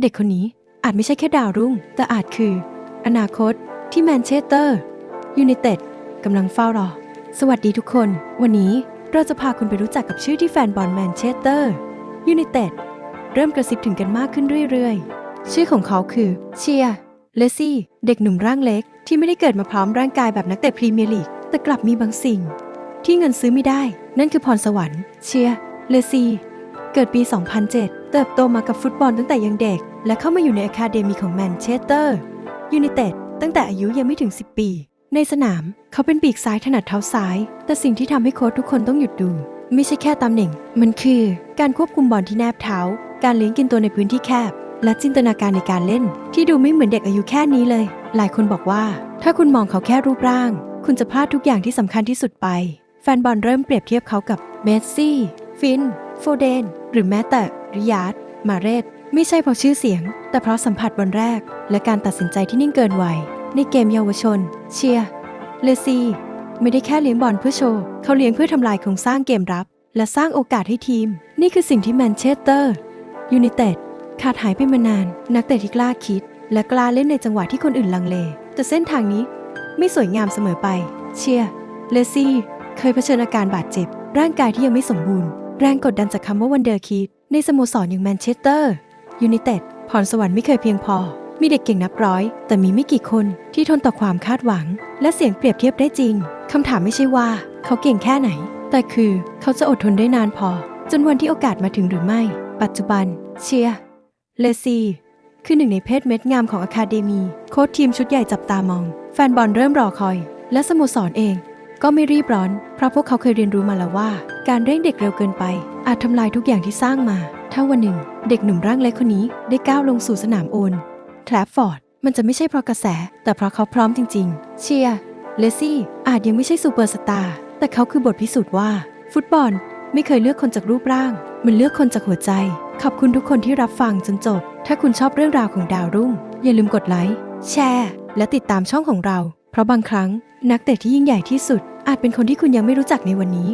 เด็กคนนี้อาจไม่ใช่แค่ดาวรุ่ง แต่อาจคือ อนาคตที่แมนเชสเตอร์ยูไนเต็ดกำลังเฝ้ารอ สวัสดีทุกคน วันนี้เราจะพาคุณไปรู้จักกับชื่อที่แฟนบอลแมนเชสเตอร์ยูไนเต็ดเริ่มกระซิบถึงกันมากขึ้นเรื่อยๆ ชื่อของเขาคือเชียร์เลซี่เด็กหนุ่มร่างเล็กที่ไม่ได้เกิดมาพร้อมร่างกายแบบนักเตะพรีเมียร์ลีกแต่กลับมีบางสิ่ง ที่เงินซื้อไม่ได้ นั่นคือพรสวรรค์เชียร์เลซี่ เกิดปี 2007 เติบโตมากับฟุตบอลตั้งแต่ยังเด็ก และเข้ามาอยู่ในอะคาเดมีของแมนเชสเตอร์ยูไนเต็ดตั้งแต่อายุยังไม่ถึง 10 ปี ในสนามเขาเป็นปีกซ้ายถนัดเท้าซ้าย แต่สิ่งที่ทำให้โค้ชทุกคนต้องหยุดดู ไม่ใช่แค่ตำแหน่ง มันคือการควบคุมบอลที่แนบเท้า การเลี้ยงกินตัวในพื้นที่แคบ และจินตนาการในการเล่น ที่ดูไม่เหมือนเด็กอายุแค่นี้เลย หลายคนบอกว่า ถ้าคุณมองเขาแค่รูปร่าง คุณจะพลาดทุกอย่างที่สำคัญที่สุดไป แฟนบอลเริ่มเปรียบเทียบเขากับเมสซี่ ฟิน โฟเดน หรือแม้แต่ริยาดมาเรตไม่ใช่เพราะชื่อเสียง แต่เพราะสัมผัสบอลแรก และการตัดสินใจที่นิ่งเกินวัยในเกมเยาวชน เชียร์เลซี่ไม่ได้แค่เลี้ยงบอลเพื่อโชว์ เขาเลี้ยงเพื่อทำลายโครงสร้างเกมรับ และสร้างโอกาสให้ทีม นี่คือสิ่งที่แมนเชสเตอร์ยูไนเต็ดขาดหายไปมานาน นักเตะที่กล้าคิด และกล้าเล่นในจังหวะที่คนอื่นลังเล แต่เส้นทางนี้ไม่สวยงามเสมอไป เชียร์เลซี่เคยเผชิญอาการบาดเจ็บ ร่างกายที่ยังไม่สมบูรณ์ แรงกดดันจากคำว่าวันเดอร์คิดในสโมสรอย่างแมนเชสเตอร์ยูไนเต็ดพรสวรรค์ไม่เคยเพียงพอ มีเด็กเก่งนับร้อย แต่มีไม่กี่คนที่ทนต่อความคาดหวัง และเสียงเปรียบเทียบได้จริงคำถามไม่ใช่ว่า เขาเก่งแค่ไหน แต่คือเขาจะอดทนได้นานพอ จนวันที่โอกาสมาถึงหรือไม่ ปัจจุบัน เชียร์เลซีคือหนึ่งในเพศเม็ดงามของอะคาเดมี โค้ชทีมชุดใหญ่จับตามอง แฟนบอลเริ่มรอคอย และสโมสรเอง ก็ไม่รีบร้อน เพราะพวกเขาเคยเรียนรู้มาแล้วว่า การเร่งเด็กเร็วเกินไป อาจทำลายทุกอย่างที่สร้างมา ถ้าวันหนึ่ง เด็กหนุ่มร่างเล็กคนนี้ได้ก้าวลงสู่สนามโอนแทรฟฟอร์ดมันจะไม่ใช่เพราะกระแส แต่เพราะเขาพร้อมจริง ๆ เชียร์เลซี่อาจยังไม่ใช่ซูเปอร์สตาร์แต่เขาคือบทพิสูจน์ว่า ฟุตบอลไม่เคยเลือกคนจากรูปร่าง มันเลือกคนจากหัวใจ ขอบคุณทุกคนที่รับฟังจนจบ ถ้าคุณชอบเรื่องราวของดาวรุ่ง อย่าลืมกดไลค์แชร์ และติดตามช่องของเรา เพราะบางครั้ง นักเตะที่ยิ่งใหญ่ที่สุด อาจเป็นคนที่คุณยังไม่รู้จักในวันนี้